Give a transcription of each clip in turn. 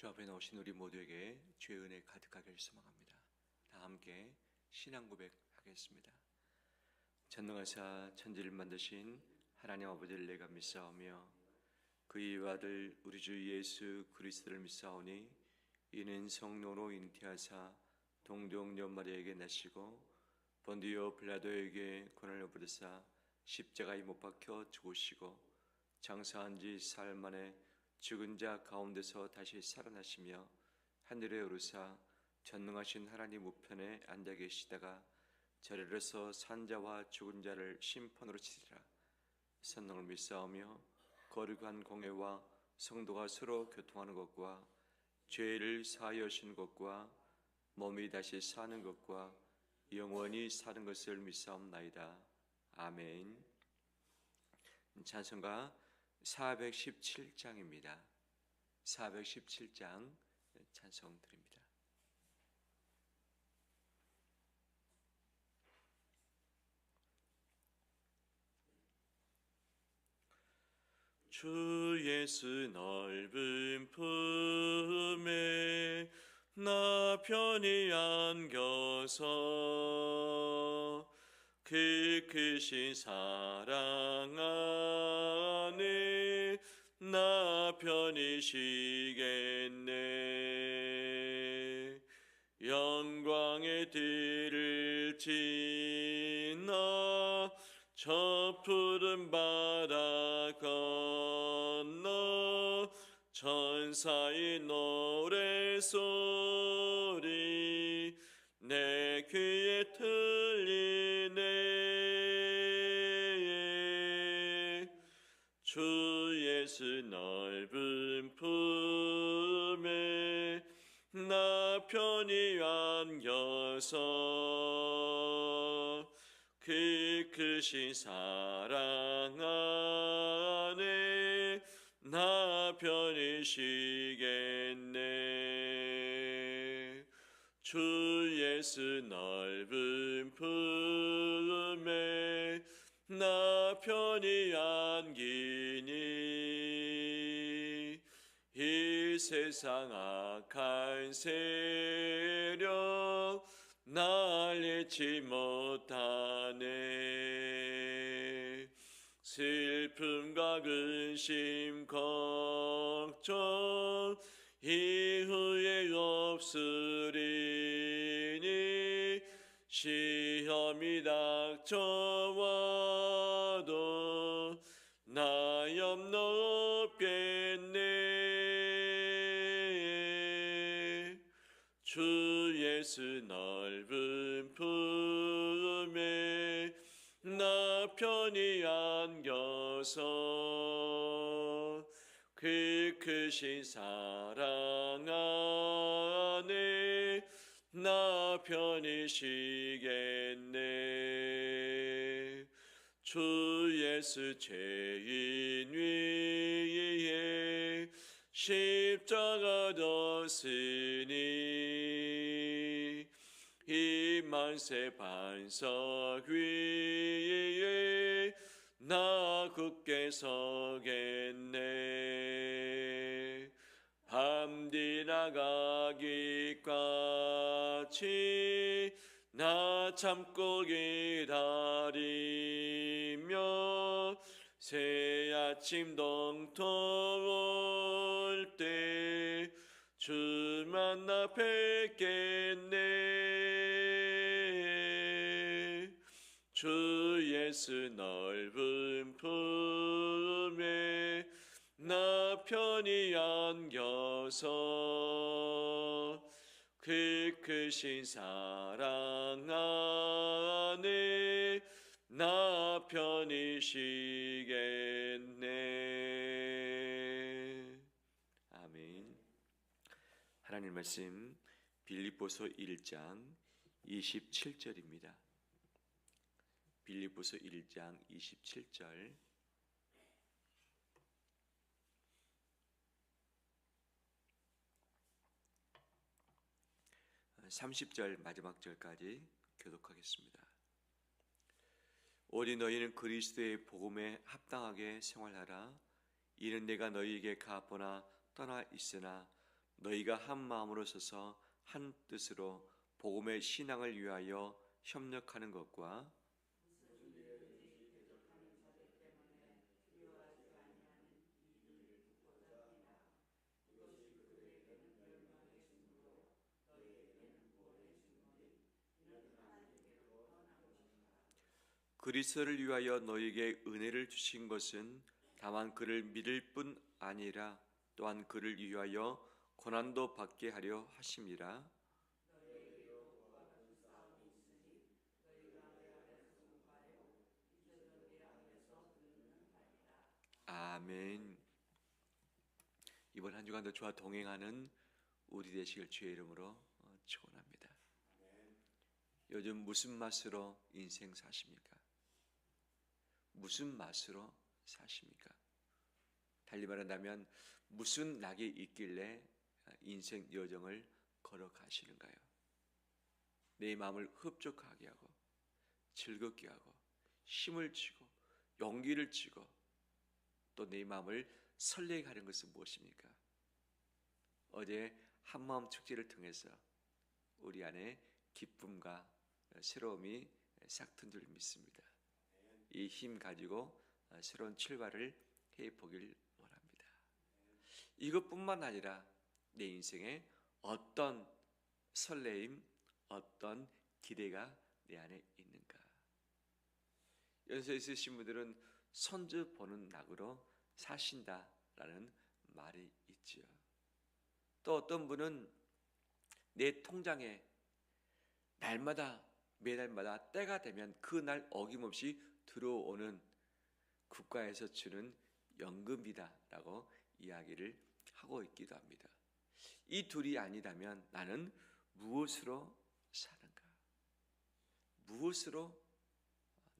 주 앞에 나오신 우리 모두에게 주의 은혜 가득하게 소망합니다. 다 함께 신앙 고백하겠습니다. 전능하사 천지를 만드신 하나님 아버지를 내가 믿사오며 그의 아들 우리 주 예수 그리스도를 믿사오니 이는 성령으로 잉태하사 동정녀 마리아에게 나시고 본디오 빌라도에게 고난을 받으사 십자가에 못 박혀 죽으시고 장사한 지 사흘 만에 죽은 자 가운데서 다시 살아나시며 하늘에 오르사 전능하신 하나님 우편에 앉아 계시다가 저리로서 산자와 죽은 자를 심판으로 치리라 선능을 믿사오며 거룩한 공예와 성도가 서로 교통하는 것과 죄를 사하여 신 것과 몸이 다시 사는 것과 영원히 사는 것을 믿사옵나이다. 아멘. 찬송가 417장입니다. 417장 찬송 드립니다. 주 예수 넓은 품에 나 편히 안겨서 그 크신 사랑 안에 나 편히 쉬겠네. 영광의 들을 지나 저 푸른 바다 건너 천사의 노래소리 내 귀에 안겨서 그 크신 사랑 안에 나 편히 쉬겠네. 주 예수 넓은 품에 나 편히 안기니 이 세상 악한 세력 날 잃지 못하네. 슬픔과 근심 걱정 이후에 없으리니 시험이 닥쳐와 편히 안겨서 그 크신 사랑 안에 나 편히 쉬겠네. 주 예수 죄인 위에 십자가 졌으니 이 만세 반석 위에 나 굳게 서겠네. 밤 지나가기까지 나 참고 기다리며 새 아침 동토 올때 주 만 나 뵙겠네. 주 예수 넓 편히 안겨서 그 크신 사랑 안에 나 편히 쉬겠네. 아멘. 하나님 말씀 빌립보서 1장 27절입니다. 빌립보서 1장 27절 30절 마지막 절까지 교독하겠습니다. 오직 너희는 그리스도의 복음에 합당하게 생활하라. 이는 내가 너희에게 갚거나 떠나 있으나 너희가 한 마음으로 서서 한 뜻으로 복음의 신앙을 위하여 협력하는 것과 그리스도를 위하여 너에게 은혜를 주신 것은 다만 그를 믿을 뿐 아니라 또한 그를 위하여 고난도 받게 하려 하심이라. 아멘. 이번 한 주간도 저와 동행하는 우리 되시길 주의 이름으로 어, 축원합니다. 요즘 무슨 맛으로 인생 사십니까? 무슨 맛으로 사십니까? 달리 말한다면 무슨 낙이 있길래 인생 여정을 걸어가시는가요? 내 마음을 흡족하게 하고 즐겁게 하고 힘을 주고 용기를 주고 또 내 마음을 설레게 하는 것은 무엇입니까? 어제 한마음 축제를 통해서 우리 안에 기쁨과 새로움이 싹튼 줄 믿습니다. 이 힘 가지고 새로운 출발을 해 보길 원합니다. 이것뿐만 아니라 내 인생에 어떤 설레임, 어떤 기대가 내 안에 있는가? 연세 있으신 분들은 손주 보는 낙으로 사신다라는 말이 있지요. 또 어떤 분은 내 통장에 날마다 매달마다 때가 되면 그 날 어김없이 들어오는 국가에서 주는 연금이다라고 이야기를 하고 있기도 합니다. 이 둘이 아니다면 나는 무엇으로 사는가? 무엇으로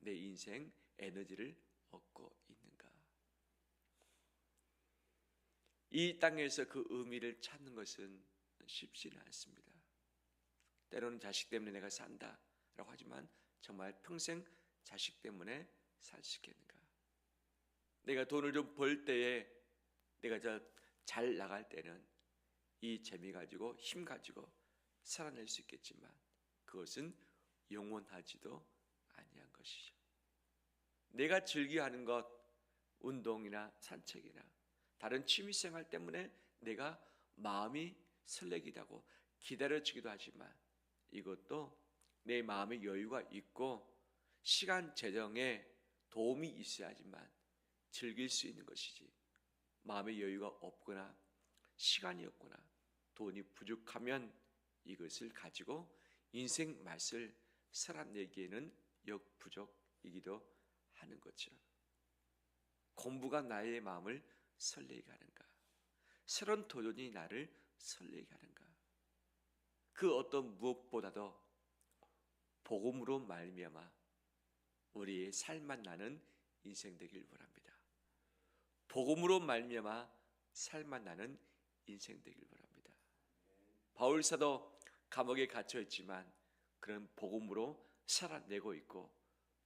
내 인생 에너지를 얻고 있는가? 이 땅에서 그 의미를 찾는 것은 쉽지는 않습니다. 때로는 자식 때문에 내가 산다라고 하지만 정말 평생 자식 때문에 살수 있겠는가? 내가 돈을 좀 벌 때에 내가 저 잘 나갈 때는 이 재미 가지고 힘 가지고 살아낼 수 있겠지만 그것은 영원하지도 아니한 것이죠. 내가 즐겨하는 것, 운동이나 산책이나 다른 취미 생활 때문에 내가 마음이 설레기도 하고 기다려지기도 하지만 이것도 내 마음의 여유가 있고 시간 재정에 도움이 있어야지만 즐길 수 있는 것이지 마음의 여유가 없거나 시간이 없거나 돈이 부족하면 이것을 가지고 인생 맛을 살아내기에는 역부족이기도 하는 거죠. 공부가 나의 마음을 설레게 하는가? 새로운 도전이 나를 설레게 하는가? 그 어떤 무엇보다도 복음으로 말미암아 우리의 살만 나는 인생 되길 원합니다. 복음으로 말미암아 살만 나는 인생 되길 원합니다. 바울 사도 감옥에 갇혀 있지만 그런 복음으로 살아내고 있고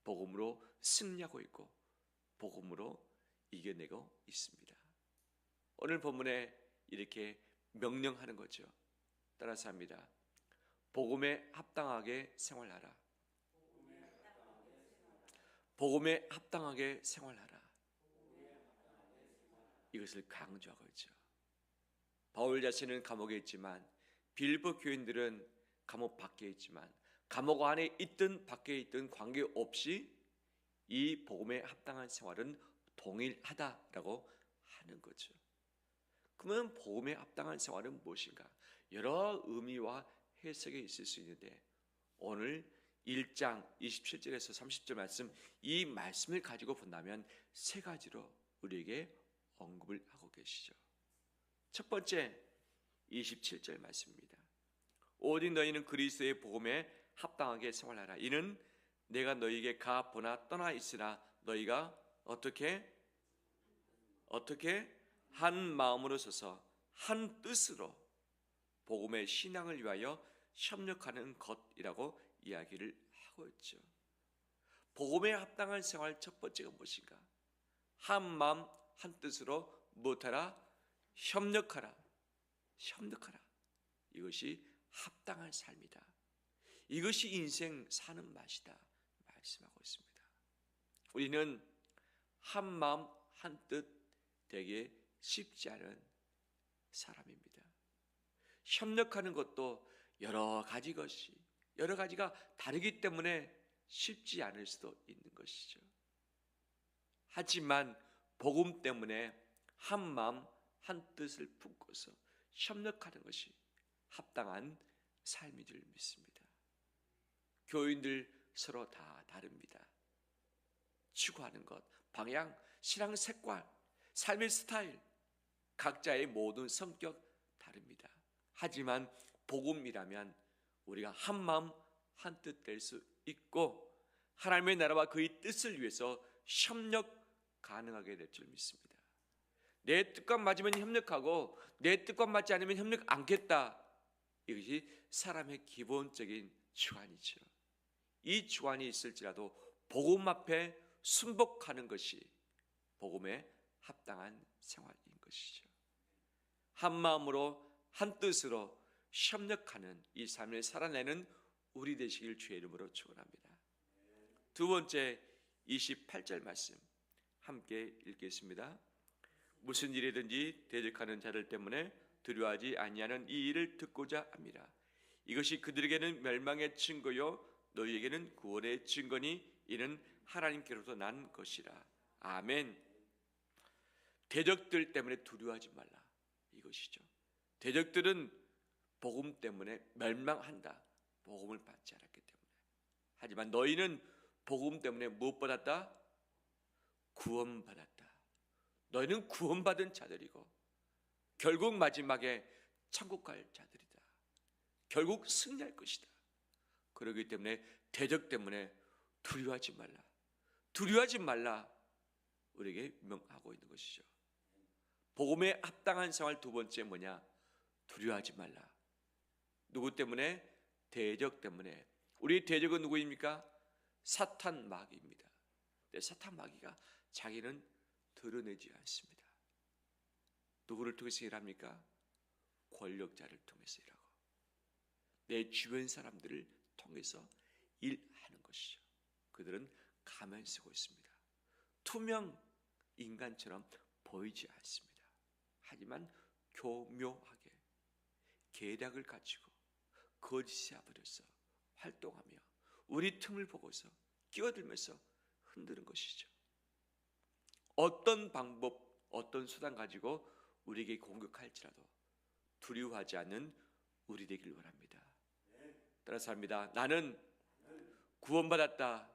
복음으로 승리하고 있고 복음으로 이겨내고 있습니다. 오늘 본문에 이렇게 명령하는 거죠. 따라서 합니다. 복음에 합당하게 생활하라. 복음에 합당하게 생활하라. 이것을 강조하고 있죠. 바울 자신은 감옥에 있지만 빌보 교인들은 감옥 밖에 있지만 감옥 안에 있든 밖에 있든 관계없이 이 복음에 합당한 생활은 동일하다라고 하는 거죠. 그러면 복음에 합당한 생활은 무엇인가? 여러 의미와 해석이 있을 수 있는데 오늘 1장 27절에서 30절 말씀 이 말씀을 가지고 본다면 세 가지로 우리에게 언급을 하고 계시죠. 첫 번째 27절 말씀입니다. 오직 너희는 그리스도의 복음에 합당하게 생활하라. 이는 내가 너희에게 가 보나 떠나 있으나 너희가 어떻게 어떻게 한 마음으로 서서 한 뜻으로 복음의 신앙을 위하여 협력하는 것이라고 이야기를 하고 있죠. 복음에 합당한 생활 첫 번째가 무엇인가? 한 마음 한 뜻으로 무엇하라? 협력하라. 협력하라. 이것이 합당한 삶이다. 이것이 인생 사는 맛이다. 말씀하고 있습니다. 우리는 한 마음 한 뜻 되게 쉽지 않은 사람입니다. 협력하는 것도 여러 가지 것이 여러 가지가 다르기 때문에 쉽지 않을 수도 있는 것이죠. 하지만 복음 때문에 한 마음 한 뜻을 품고서 협력하는 것이 합당한 삶인 줄 믿습니다. 교인들 서로 다 다릅니다. 추구하는 것, 방향, 신앙 색깔, 삶의 스타일, 각자의 모든 성격 다릅니다. 하지만 복음이라면 우리가 한 마음 한 뜻 될 수 있고 하나님의 나라와 그의 뜻을 위해서 협력 가능하게 될 줄 믿습니다. 내 뜻과 맞으면 협력하고 내 뜻과 맞지 않으면 협력 않겠다. 이것이 사람의 기본적인 주관이죠. 이 주관이 있을지라도 복음 앞에 순복하는 것이 복음에 합당한 생활인 것이죠. 한 마음으로 한 뜻으로 협력하는 이 삶을 살아내는 우리 되시길 주의 이름으로 축원합니다. 두 번째 28절 말씀 함께 읽겠습니다. 무슨 일이든지 대적하는 자들 때문에 두려워하지 아니하는 이 일을 듣고자 합니다. 이것이 그들에게는 멸망의 증거요 너희에게는 구원의 증거니 이는 하나님께로부터 난 것이라. 아멘. 대적들 때문에 두려워하지 말라. 이것이죠. 대적들은 복음 때문에 멸망한다. 복음을 받지 않았기 때문에. 하지만 너희는 복음 때문에 무엇 받았다? 구원 받았다. 너희는 구원받은 자들이고 결국 마지막에 천국 갈 자들이다. 결국 승리할 것이다. 그러기 때문에 대적 때문에 두려워하지 말라. 두려워하지 말라. 우리에게 명하고 있는 것이죠. 복음에 합당한 생활 두 번째 뭐냐? 두려워하지 말라. 누구 때문에? 대적 때문에. 우리 대적은 누구입니까? 사탄 마귀입니다. 사탄 마귀가 자기는 드러내지 않습니다. 누구를 통해서 일합니까? 권력자를 통해서 일하고 내 주변 사람들을 통해서 일하는 것이죠. 그들은 가면 쓰고 있습니다. 투명 인간처럼 보이지 않습니다. 하지만 교묘하게 계략을 갖추고 거짓에 아버려서 활동하며 우리 틈을 보고서 끼어들면서 흔드는 것이죠. 어떤 방법, 어떤 수단 가지고 우리에게 공격할지라도 두려워하지 않는 우리 되길 원합니다. 따라서 합니다. 나는 구원받았다.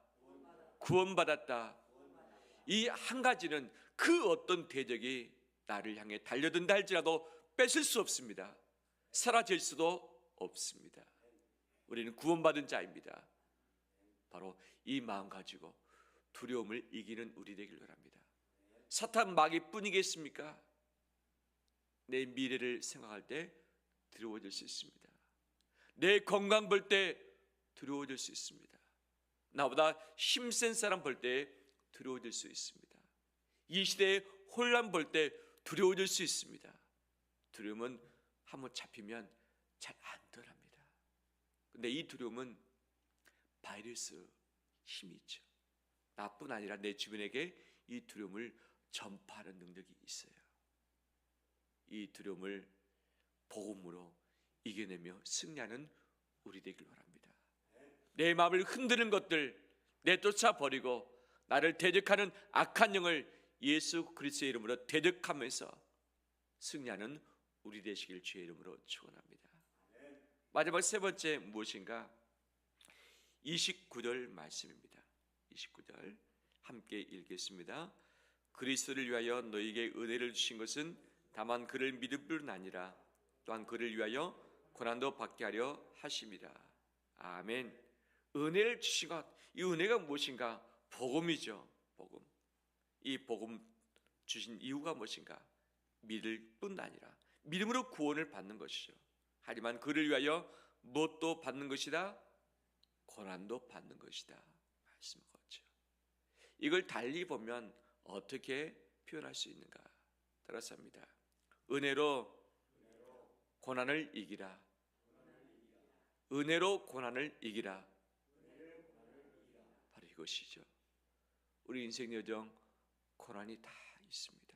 구원받았다. 이 한 가지는 그 어떤 대적이 나를 향해 달려든다 할지라도 뺏을 수 없습니다. 사라질 수도 없습니다. 우리는 구원받은 자입니다. 바로 이 마음 가지고 두려움을 이기는 우리 되길 바랍니다. 사탄 마귀 뿐이겠습니까? 내 미래를 생각할 때 두려워질 수 있습니다. 내 건강 볼 때 두려워질 수 있습니다. 나보다 힘센 사람 볼 때 두려워질 수 있습니다. 이 시대의 혼란 볼 때 두려워질 수 있습니다. 두려움은 한번 잡히면 잘 안. 근데 이 두려움은 바이러스 힘이 있죠. 나뿐 아니라 내 주변에게 이 두려움을 전파하는 능력이 있어요. 이 두려움을 복음으로 이겨내며 승리하는 우리 되길 바랍니다. 내 마음을 흔드는 것들 내쫓아 버리고 나를 대적하는 악한 영을 예수 그리스도의 이름으로 대적하면서 승리하는 우리 되시길 주의 이름으로 축원합니다. 마지막 세 번째 무엇인가? 29절 말씀입니다. 29절 함께 읽겠습니다. 그리스도를 위하여 너에게 은혜를 주신 것은 다만 그를 믿을 뿐 아니라 또한 그를 위하여 고난도 받게 하려 하심이라. 아멘. 은혜를 주신 것, 이 은혜가 무엇인가? 복음이죠. 복음. 이 복음 주신 이유가 무엇인가? 믿을 뿐 아니라 믿음으로 구원을 받는 것이죠. 하지만 그를 위하여 무엇도 받는 것이다? 고난도 받는 것이다. 말씀하죠. 이걸 달리 보면 어떻게 표현할 수 있는가? 따라서 합니다. 은혜로 고난을 이기라. 은혜로 고난을 이기라. 바로 이것이죠. 우리 인생 여정 고난이 다 있습니다.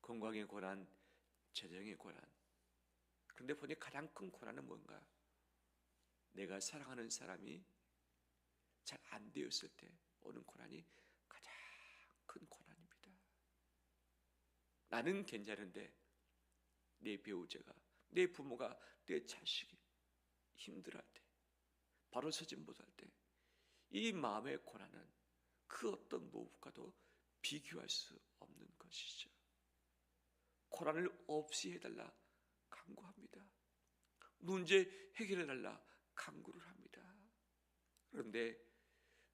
건강의 고난, 재정의 고난. 그런데 보니 가장 큰 고난은 뭔가? 내가 사랑하는 사람이 잘 안 되었을 때 오는 고난이 가장 큰 고난입니다. 나는 괜찮은데 내 배우자가, 내 부모가, 내 자식이 힘들어할 때, 바로 서지 못할 때, 이 마음의 고난은 그 어떤 무엇과도 비교할 수 없는 것이죠. 고난을 없이 해달라 강구합니다. 문제 해결해 달라 강구를 합니다. 그런데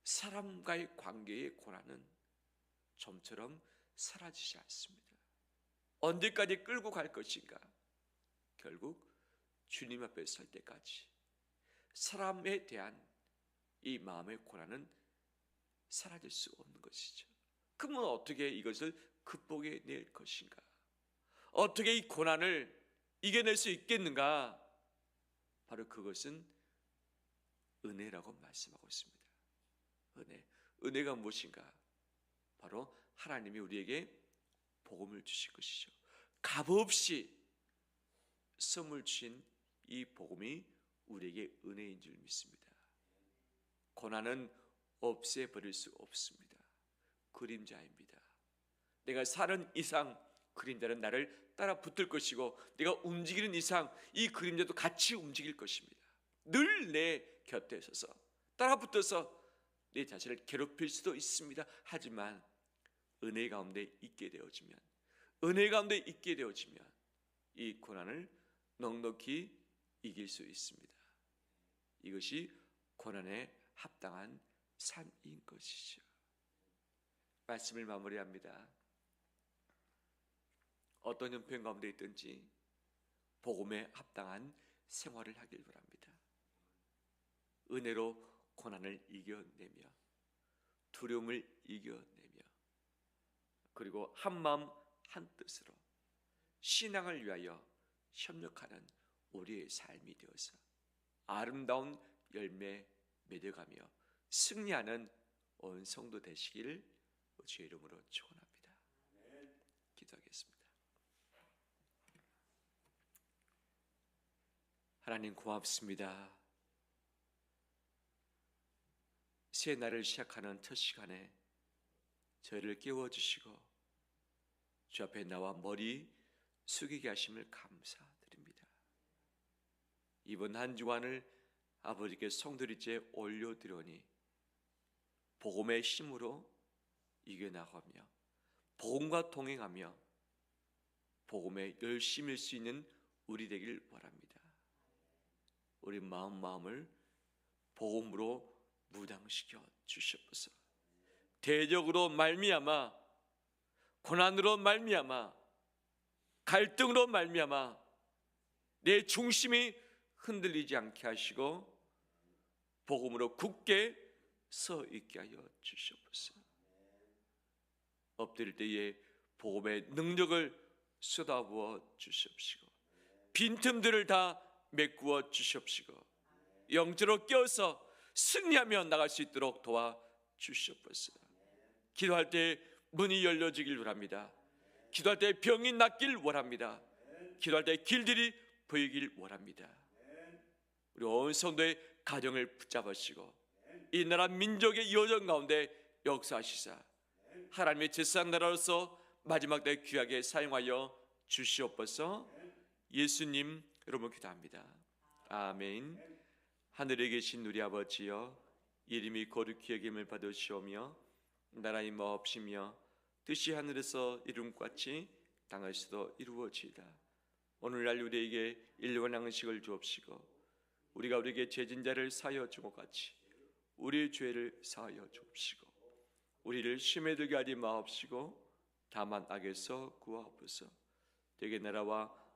사람과의 관계의 고난은 좀처럼 사라지지 않습니다. 언제까지 끌고 갈 것인가? 결국 주님 앞에 설 때까지 사람에 대한 이 마음의 고난은 사라질 수 없는 것이죠. 그러면 어떻게 이것을 극복해 낼 것인가? 어떻게 이 고난을 이겨낼 수 있겠는가? 바로 그것은 은혜라고 말씀하고 있습니다. 은혜. 은혜가 무엇인가? 바로 하나님이 우리에게 복음을 주실 것이죠. 값없이 선물 주신 이 복음이 우리에게 은혜인 줄 믿습니다. 고난은 없애버릴 수 없습니다. 그림자입니다. 내가 사는 이상 그림자는 나를 따라 붙을 것이고 내가 움직이는 이상 이 그림자도 같이 움직일 것입니다. 늘 내 곁에 서서 따라 붙어서 내 자신을 괴롭힐 수도 있습니다. 하지만 은혜 가운데 있게 되어지면 은혜 가운데 있게 되어지면 이 고난을 넉넉히 이길 수 있습니다. 이것이 고난에 합당한 삶인 것이죠. 말씀을 마무리합니다. 어떤 형편 가운데 있든지 복음에 합당한 생활을 하길 바랍니다. 은혜로 고난을 이겨내며 두려움을 이겨내며 그리고 한 마음 한 뜻으로 신앙을 위하여 협력하는 우리의 삶이 되어서 아름다운 열매 맺어가며 승리하는 온 성도 되시기를 주의 이름으로 축원합니다. 기도하겠습니다. 하나님 고맙습니다. 새 날을 시작하는 첫 시간에 저희를 깨워 주시고 주 앞에 나와 머리 숙이게 하심을 감사드립니다. 이번 한 주간을 아버지께 성드리째 올려드려니 복음의 힘으로 이겨나가며 복음과 동행하며 복음에 열심일 수 있는 우리 되길 바랍니다. 우리 마음 마음을 복음으로 무장시켜 주시옵소서. 대적으로 말미암아 고난으로 말미암아 갈등으로 말미암아 내 중심이 흔들리지 않게 하시고 복음으로 굳게 서 있게 하여 주시옵소서. 엎드릴 때에 복음의 능력을 쏟아부어 주시옵시고 빈틈들을 다 메꾸어 주시옵시고 영적으로 껴서 승리하며 나갈 수 있도록 도와 주시옵소서. 기도할 때 문이 열려지길 원합니다. 기도할 때 병이 낫길 원합니다. 기도할 때 길들이 보이길 원합니다. 우리 온 성도의 가정을 붙잡으시고 이 나라 민족의 여정 가운데 역사하시사 하나님의 제사장 나라로서 마지막 때 귀하게 사용하여 주시옵소서. 예수님 여러분 기도합니다. 아멘. 하늘에 계신 우리 아버지여 이름이 거룩히 여김을 받으시오며 나라의 마옵시며 뜻이 하늘에서 이룬같이 땅에서도 이루어지이다. 오늘날 우리에게 일원 양식을 주옵시고 우리가 우리에게 죄진 자를 사하여 주고 같이 우리의 죄를 사하여 주옵시고 우리를 심에 들게 하지 마옵시고 다만 악에서 구하옵소서. 되게 나라와